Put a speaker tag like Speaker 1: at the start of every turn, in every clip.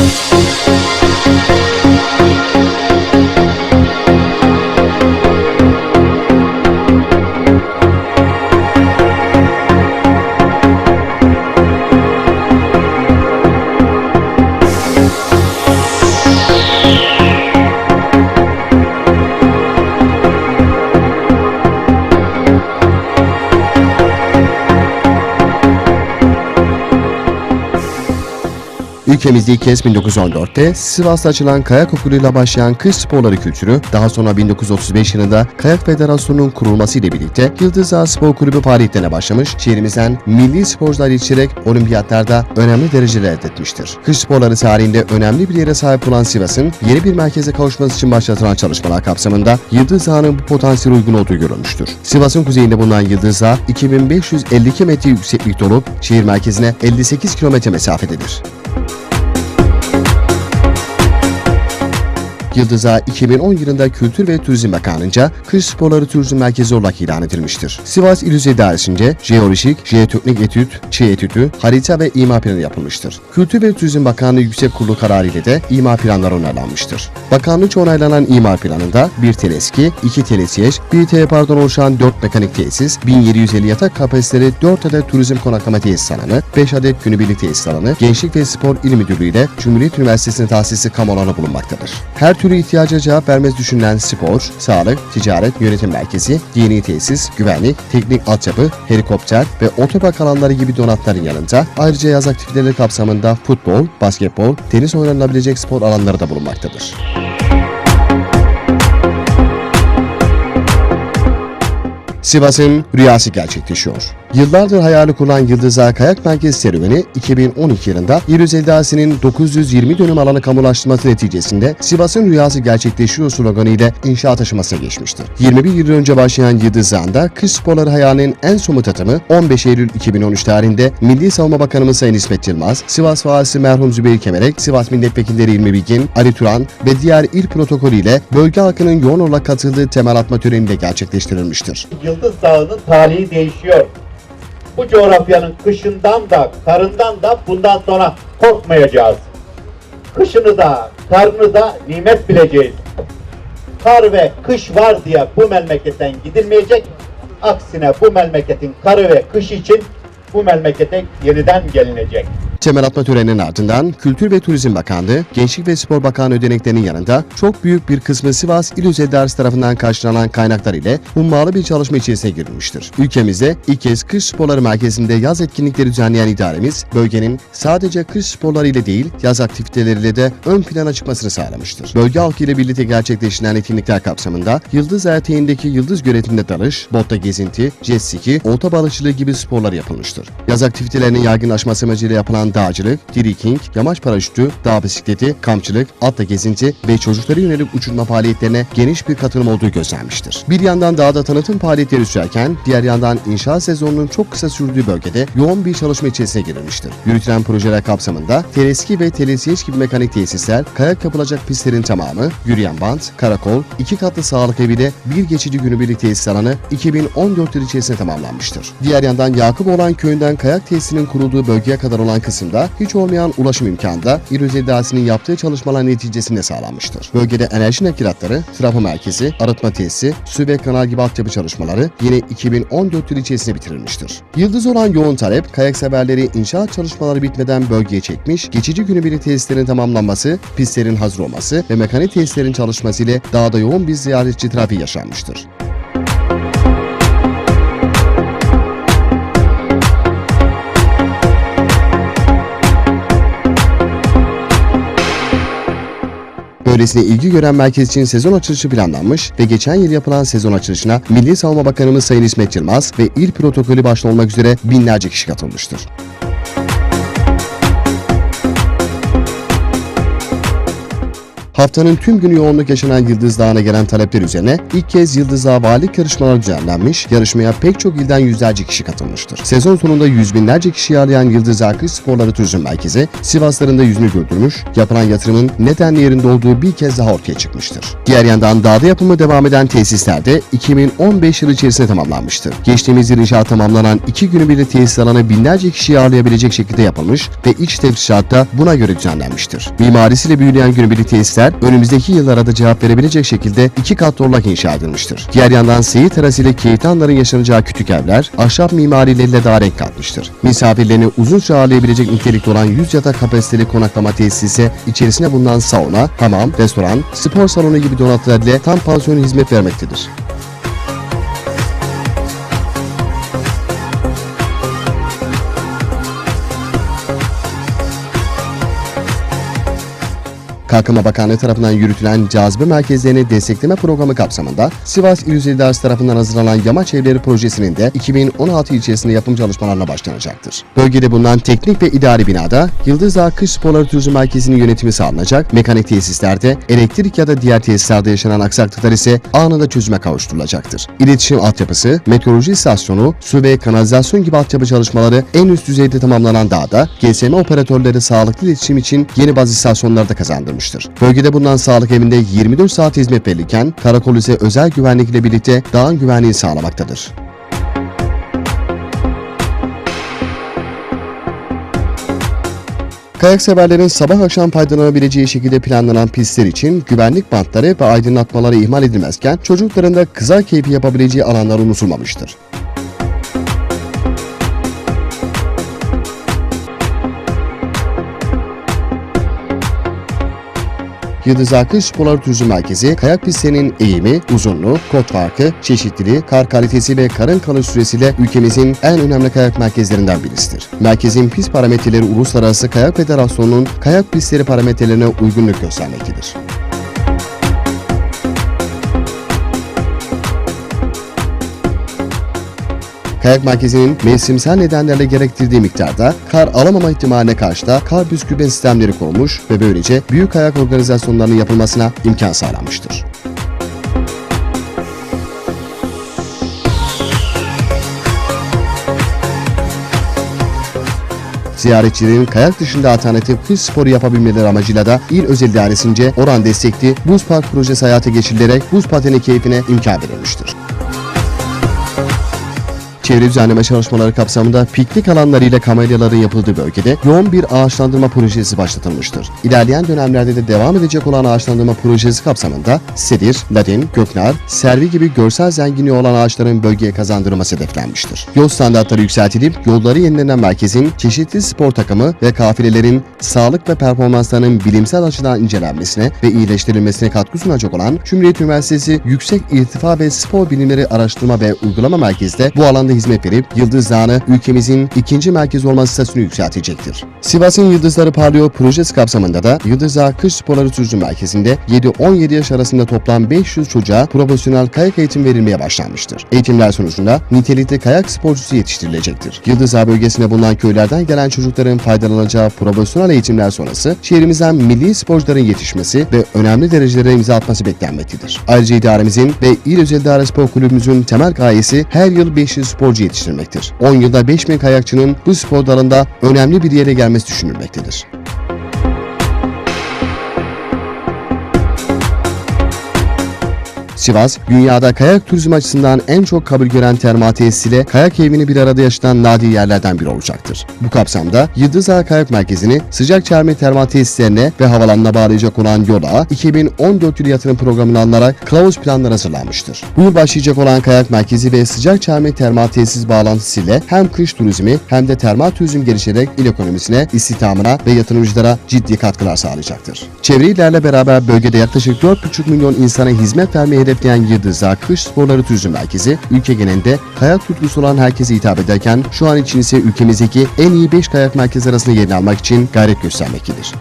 Speaker 1: Thank Ülkemizde ilk kez 1914'te Sivas'ta açılan kayak okuluyla başlayan kış sporları kültürü, daha sonra 1935 yılında Kayak Federasyonu'nun kurulması ile birlikte Yıldız Ağa Spor Kulübü faaliyetlerine başlamış, şehrimizden milli sporcular yetişerek olimpiyatlarda önemli dereceler elde etmiştir. Kış sporları tarihinde önemli bir yere sahip olan Sivas'ın yeni bir merkeze kavuşması için başlatılan çalışmalar kapsamında Yıldız Ağa'nın bu potansiyel uygun olduğu görülmüştür. Sivas'ın kuzeyinde bulunan Yıldız Ağa, 2552 metre yükseklikte olup şehir merkezine 58 kilometre mesafededir. Yıldız Ağa 2010 yılında Kültür ve Turizm Bakanlığı'nca Kış Sporları Turizm Merkezi olarak ilan edilmiştir. Sivas İl Yüzey Dairesi'nce jeolojik, jeoteknik etüt, çiğ etütü, harita ve imar planı yapılmıştır. Kültür ve Turizm Bakanlığı Yüksek Kurulu kararı ile de imar planları onaylanmıştır. Bakanlıkça onaylanan imar planında bir teleski, iki telesiyej, bir teyapardan oluşan 4 mekanik tesis, 1750 yatak kapasiteli 4 adet turizm konaklama tesis alanı, 5 adet günübirlik tesis alanı, Gençlik ve Spor İl Müdürlüğü ile Cumhuriyet Üniversitesi'nin tahsisi kamu alanı bulunmaktadır. Her türlü ihtiyaca cevap vermez düşünülen spor, sağlık, ticaret, yönetim merkezi, dini tesis, güvenlik, teknik altyapı, helikopter ve otopark alanları gibi donatların yanında ayrıca yaz aktiviteleri kapsamında futbol, basketbol, tenis oynanabilecek spor alanları da bulunmaktadır. Sivas'ın rüyası gerçekleşiyor. Yıllardır hayali kurulan Yıldız Ağa Kayak Merkezi serüveni 2012 yılında İl Eldasi'nin 920 dönüm alanı kamulaştırması neticesinde Sivas'ın rüyası gerçekleşiyor sloganı ile inşaat aşamasına geçmiştir. 21 yıl önce başlayan Yıldız Ağa'nda kış sporları hayalinin en somut atımı 15 Eylül 2013 tarihinde Milli Savunma Bakanımız Sayın İsmet Yılmaz, Sivas Valisi merhum Zübeyir Kemerek, Sivas Milletvekilleri İlmi Bilgin, Ali Turan ve diğer il protokolü ile bölge halkının yoğun olarak katıldığı temel atma töreniyle gerçekleştirilmiştir.
Speaker 2: Yıldız Dağı'nın tarihi değişiyor. Bu coğrafyanın kışından da karından da bundan sonra korkmayacağız. Kışını da karnını da nimet bileceğiz. Kar ve kış var diye bu memleketten gidilmeyecek. Aksine bu memleketin karı ve kış için bu memlekete yeniden gelinecek.
Speaker 1: Temel atma töreninin ardından Kültür ve Turizm Bakanlığı, Gençlik ve Spor Bakanlığı ödeneklerinin yanında çok büyük bir kısmı Sivas İl Özel Dersi tarafından karşılanan kaynaklar ile hummalı bir çalışma içerisine girilmiştir. Ülkemizde ilk kez kış sporları merkezinde yaz etkinlikleri düzenleyen idaremiz, bölgenin sadece kış sporları ile değil, yaz aktiviteleriyle de ön plana çıkmasını sağlamıştır. Bölge halkı ile birlikte gerçekleştirilen etkinlikler kapsamında Yıldız Erteği'ndeki Yıldız göletiminde dalış, botta gezinti, jet ski, olta balıkçılığı gibi sporlar yapılmıştır. Yaz aktivitelerinin yaygınlaşması amacıyla yapılan dağcılık, trekking, yamaç paraşütü, dağ bisikleti, kampçılık, atla gezinti ve çocuklara yönelik uçurma faaliyetlerine geniş bir katılım olduğu gözlenmiştir. Bir yandan dağda tanıtım faaliyetleri sürerken, diğer yandan inşaat sezonunun çok kısa sürdüğü bölgede yoğun bir çalışma içerisine girilmiştir. Yürütülen projeler kapsamında teleski ve telesiyeç gibi mekanik tesisler, kayak yapılacak pistlerin tamamı, yürüyen bant, karakol, iki katlı sağlık evi ile bir geçici günübirlik tesis alanı 2014 yılı içerisinde tamamlanmıştır. Diğer yandan Yakuboğlan köyünden kayak tesisinin kurulduğu bölgeye kadar olan kısımda hiç olmayan ulaşım imkanı da Özel İdaresi'nin yaptığı çalışmalar neticesinde sağlanmıştır. Bölgede enerji nakilatları, trafo merkezi, arıtma tesisi, su ve kanal gibi altyapı çalışmaları yine 2014 yılı içerisinde bitirilmiştir. Yıldız olan yoğun talep, kayak severleri inşaat çalışmaları bitmeden bölgeye çekmiş, geçici günübirlik tesislerin tamamlanması, pistlerin hazır olması ve mekanik tesislerin çalışması ile dağda yoğun bir ziyaretçi trafiği yaşanmıştır. Böylesine ilgi gören merkez için sezon açılışı planlanmış ve geçen yıl yapılan sezon açılışına Milli Savunma Bakanımız Sayın İsmet Yılmaz ve il protokolü başta olmak üzere binlerce kişi katılmıştır. Haftanın tüm günü yoğunluk yaşanan Yıldız Dağı'na gelen talepler üzerine ilk kez Yıldız Dağı valilik yarışmaları düzenlenmiş, yarışmaya pek çok ilden yüzlerce kişi katılmıştır. Sezon sonunda yüz binlerce kişiyi ağırlayan Yıldız Dağı Kış Sporları Turizm Merkezi, Sivasların da yüzünü güldürmüş, yapılan yatırımın nedenli yerinde olduğu bir kez daha ortaya çıkmıştır. Diğer yandan dağda yapımı devam eden tesisler de 2015 yılı içerisinde tamamlanmıştır. Geçtiğimiz yıl inşaat tamamlanan iki günü bir tesis alanı binlerce kişiyi ağırlayabilecek şekilde yapılmış ve iç tefrişat da buna göre düzenlenmiştir. Mimarisiyle büyüleyen günübirlik tesisler önümüzdeki yıllara da cevap verebilecek şekilde iki katlı olarak inşa edilmiştir. Diğer yandan seyir terasıyla keyifli anların yaşanacağı küçük evler ahşap mimarileriyle daha renk katmıştır. Misafirlerini uzun süre ağırlayabilecek nitelikte olan 100 yatak kapasiteli konaklama tesisi içerisine bulunan sauna, hamam, restoran, spor salonu gibi donatılar ile tam pansiyon hizmet vermektedir. Kalkınma Bakanlığı tarafından yürütülen cazibe merkezlerini destekleme programı kapsamında Sivas İl Yüzey İdaresi tarafından hazırlanan Yamaç Evleri projesinin de 2016 ilçesinde yapım çalışmalarına başlanacaktır. Bölgede bulunan teknik ve idari binada Yıldız Kış Sporları Turizm Merkezi'nin yönetimi sağlanacak, mekanik tesislerde, elektrik ya da diğer tesislerde yaşanan aksaklıklar ise anında çözüme kavuşturulacaktır. İletişim altyapısı, meteoroloji istasyonu, su ve kanalizasyon gibi altyapı çalışmaları en üst düzeyde tamamlanan dağda GSM operatörleri sağlıklı iletişim için yeni baz istasyonları da kazandırmıştır. Bölgede bulunan sağlık evinde 24 saat hizmet verirken karakol ise özel güvenlik ile birlikte dağın güvenliğini sağlamaktadır. Kayak severlerin sabah akşam faydalanabileceği şekilde planlanan pistler için güvenlik bantları ve aydınlatmaları ihmal edilmezken çocukların da kızar keyfi yapabileceği alanlar unutulmamıştır. Yıldız Akış Sporlar Turizm Merkezi, kayak pistlerinin eğimi, uzunluğu, kod farkı, çeşitliliği, kar kalitesi ve karın kalış süresiyle ülkemizin en önemli kayak merkezlerinden birisidir. Merkezin pist parametreleri Uluslararası Kayak Federasyonu'nun kayak pistleri parametrelerine uygunluk göstermektedir. Kayak merkezinin mevsimsel nedenlerle gerektirdiği miktarda kar alamama ihtimaline karşı da kar püskürme sistemleri kurulmuş ve böylece büyük kayak organizasyonlarının yapılmasına imkan sağlanmıştır. Ziyaretçilerin kayak dışında alternatif kış sporu yapabilmeleri amacıyla da il özel idaresince oran destekli buz park projesi hayata geçirilerek buz pateni keyfine imkan verilmiştir. Çevre düzenleme çalışmaları kapsamında piknik alanları ile kamelyaların yapıldığı bölgede yoğun bir ağaçlandırma projesi başlatılmıştır. İlerleyen dönemlerde de devam edecek olan ağaçlandırma projesi kapsamında sedir, ladin, göknar, servi gibi görsel zenginliği olan ağaçların bölgeye kazandırılması hedeflenmiştir. Yol standartları yükseltilip yolları yenilenen merkezin çeşitli spor takımı ve kafilelerin sağlık ve performanslarının bilimsel açıdan incelenmesine ve iyileştirilmesine katkı sunacak olan Cumhuriyet Üniversitesi Yüksek İrtifa ve Spor Bilimleri Araştırma ve Uygulama Merkezi de bu alanda hizmet verip Yıldız Dağı'nı ülkemizin ikinci merkez olma statüsünü yükseltecektir. Sivas'ın Yıldızları Parlıyor projesi kapsamında da Yıldız Dağı Kış Sporları Turizm Merkezi'nde 7-17 yaş arasında toplam 500 çocuğa profesyonel kayak eğitim verilmeye başlanmıştır. Eğitimler sonucunda nitelikli kayak sporcusu yetiştirilecektir. Yıldız Dağı bölgesinde bulunan köylerden gelen çocukların faydalanacağı profesyonel eğitimler sonrası şehrimizden milli sporcuların yetişmesi ve önemli derecelere imza atması beklenmektedir. Ayrıca idaremizin ve İl Özel İdare Spor Kulübümüzün temel gayesi her yıl 500 sporcu yetiştirmektir. 10 yılda 5000 kayakçının bu spor dalında önemli bir yere gelmesi düşünülmektedir. Sivas, dünyada kayak turizmi açısından en çok kabul gören termal tesisiyle kayak evini bir arada yaşatan nadir yerlerden biri olacaktır. Bu kapsamda Yıldız Ağa Kayak Merkezi'ni sıcak çerme termal tesislerine ve havalanına bağlayacak olan yola 2014 yılı yatırım programına alınarak kılavuz planlar hazırlanmıştır. Bu yıl başlayacak olan kayak merkezi ve sıcak çerme termal tesis bağlantısıyla hem kış turizmi hem de termal turizm gelişerek il ekonomisine, istihdamına ve yatırımcılara ciddi katkılar sağlayacaktır. Çevre illerle beraber bölgede yaklaşık 4,5 milyon insana hizmet vermeyi hedefleyen Yıldız Kış Sporları Turizm Merkezi, ülke genelinde kayak tutkusu olan herkese hitap ederken şu an için ise ülkemizdeki en iyi 5 kayak merkezi arasında yerini almak için gayret göstermektedir.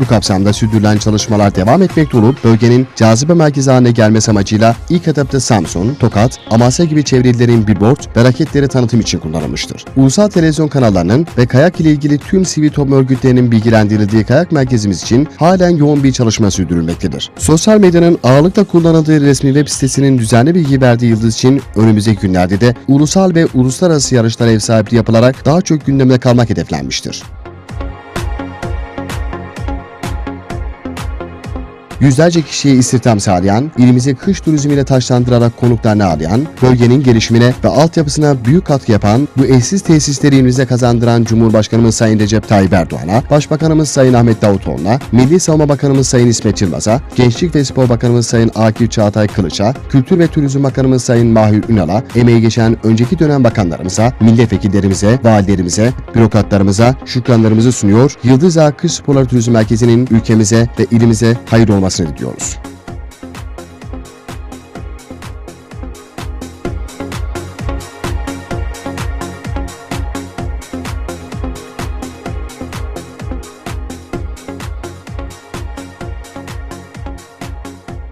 Speaker 1: Bu kapsamda sürdürülen çalışmalar devam etmekte olup bölgenin cazibe merkezi haline gelmesi amacıyla ilk etapta Samsun, Tokat, Amasya gibi çevre illerin billboard ve raketleri tanıtım için kullanılmıştır. Ulusal televizyon kanallarının ve kayak ile ilgili tüm sivil toplum örgütlerinin bilgilendirildiği kayak merkezimiz için halen yoğun bir çalışma sürdürülmektedir. Sosyal medyanın ağırlıkla kullanıldığı resmi web sitesinin düzenli bilgi verdiği yıldız için önümüzdeki günlerde de ulusal ve uluslararası yarışlara ev sahipliği yapılarak daha çok gündemde kalmak hedeflenmiştir. Yüzlerce kişiye istihdam sağlayan, ilimizi kış turizmiyle taşlandırarak konuklarını ağırlayan, bölgenin gelişimine ve altyapısına büyük katkı yapan bu eşsiz tesisleri ilimize kazandıran Cumhurbaşkanımız Sayın Recep Tayyip Erdoğan'a, Başbakanımız Sayın Ahmet Davutoğlu'na, Milli Savunma Bakanımız Sayın İsmet Yılmaz'a, Gençlik ve Spor Bakanımız Sayın Akif Çağatay Kılıç'a, Kültür ve Turizm Bakanımız Sayın Mahir Ünal'a, emeği geçen önceki dönem bakanlarımıza, milletvekillerimize, valilerimize, bürokratlarımıza şükranlarımızı sunuyor, Yıldız Ağa Kış Sporları Turizm Merkezi'nin ülkemize ve ilimize hayır olmasını diliyoruz.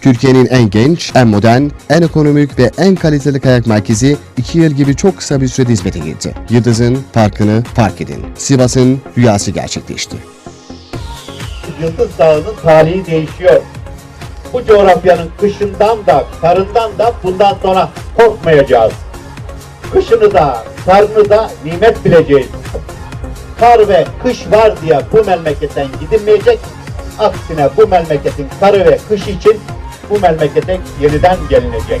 Speaker 1: Türkiye'nin en genç, en modern, en ekonomik ve en kaliteli kayak merkezi 2 yıl gibi çok kısa bir sürede hizmete girdi. Yıldız'ın farkını fark edin. Sivas'ın rüyası gerçekleşti.
Speaker 2: Yıldız Dağı'nın tarihi değişiyor. Bu coğrafyanın kışından da karından da bundan sonra korkmayacağız. Kışını da karnını da nimet bileceğiz. Kar ve kış var diye bu memleketten gidilmeyecek. Aksine bu memleketin karı ve kışı için bu memlekete yeniden gelinecek.